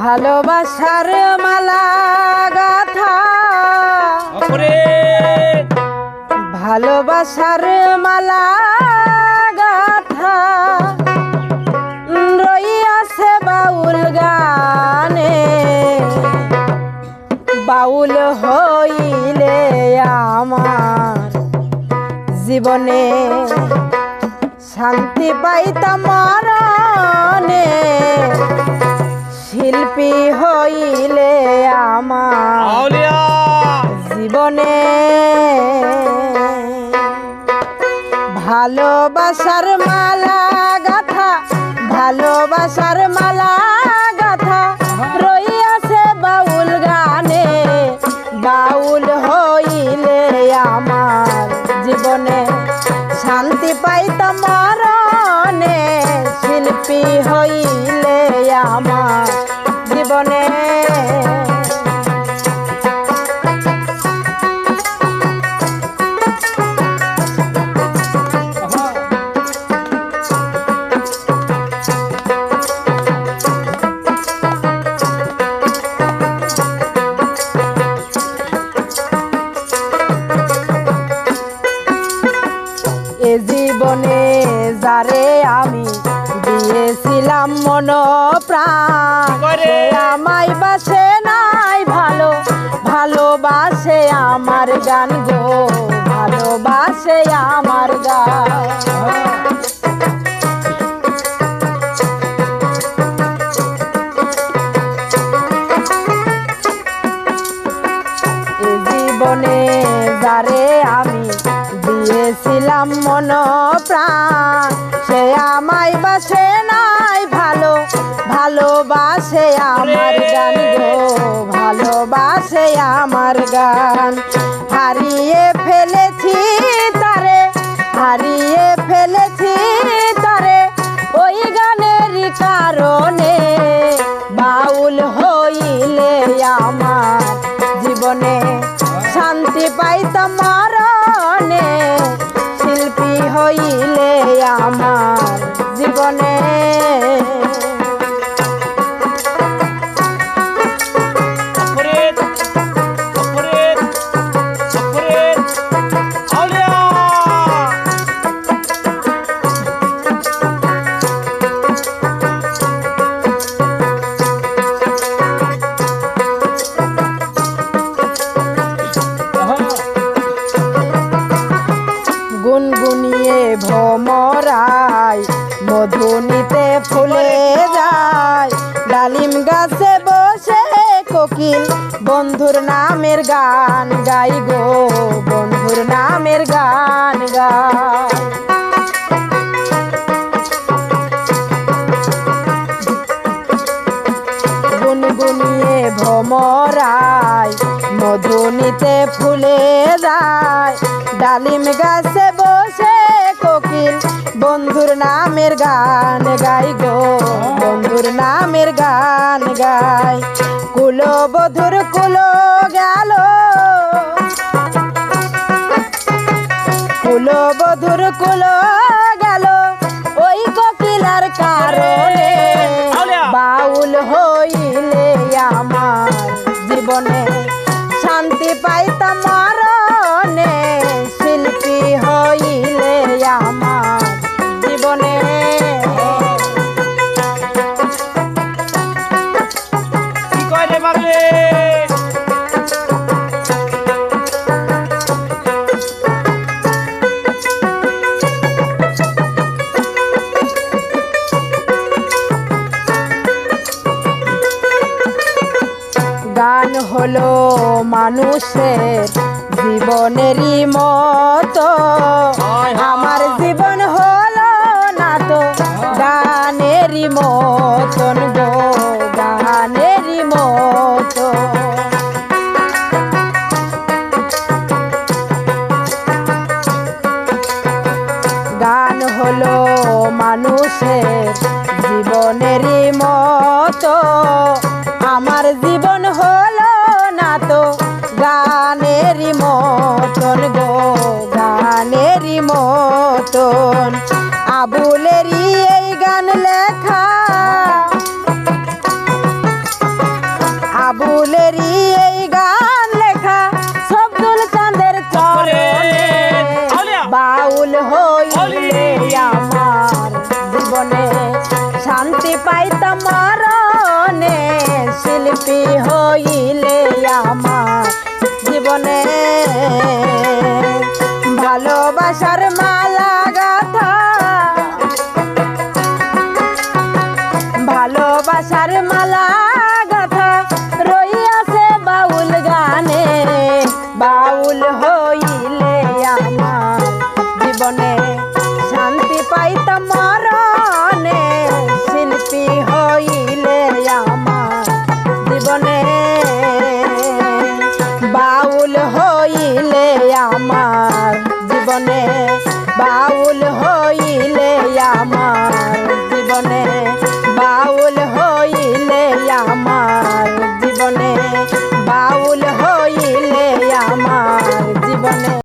ভালোবাসার মালা গাথা। ভালোবাসার মালা গাথা। রইয়াছে বাউল গানে। বাউল হইলে আমার জীবনে শান্তি পাইতাম মরণে। শিল্পী হইলে আমার জীবনে ভালোবাসার মালা গাথা ভালোবাসার মালা গাথা রইয়াছে বাউল গানে। বাউল হইলে আমার জীবনে শান্তি পাইতাম মরণে। শিল্পী হইলে সে আমায় বাসে নাই, ভালো, ভালোবাসে আমার গান গো, ভালোবাসে আমার গান। হারিয়ে ফেলেছি তারে, হারিয়ে ফেলেছি নামের গান গাই গো বন্ধুর নামের গান গাই। গুনগুনিয়ে ভমরায় মধুনিতে ফুলে যায়, ডালিম গাছে বন্ধুর নামের গান গাই গো বন্ধুর নামের গান গাই। কুলো বধুর কুলো গেল। কুলো বধুর কুলো গেল। ওই কোকিলার কারণে বাউল হইলে আমার জীবনে শান্তি পাইতাম মরণে হলো মানুষের জীবনেরই মতো। আমার জীবন হলো না তো গানেরই মতন গো, গানেরই মতো গান হলো মানুষের শিল্পী হইলে আমার জীবনে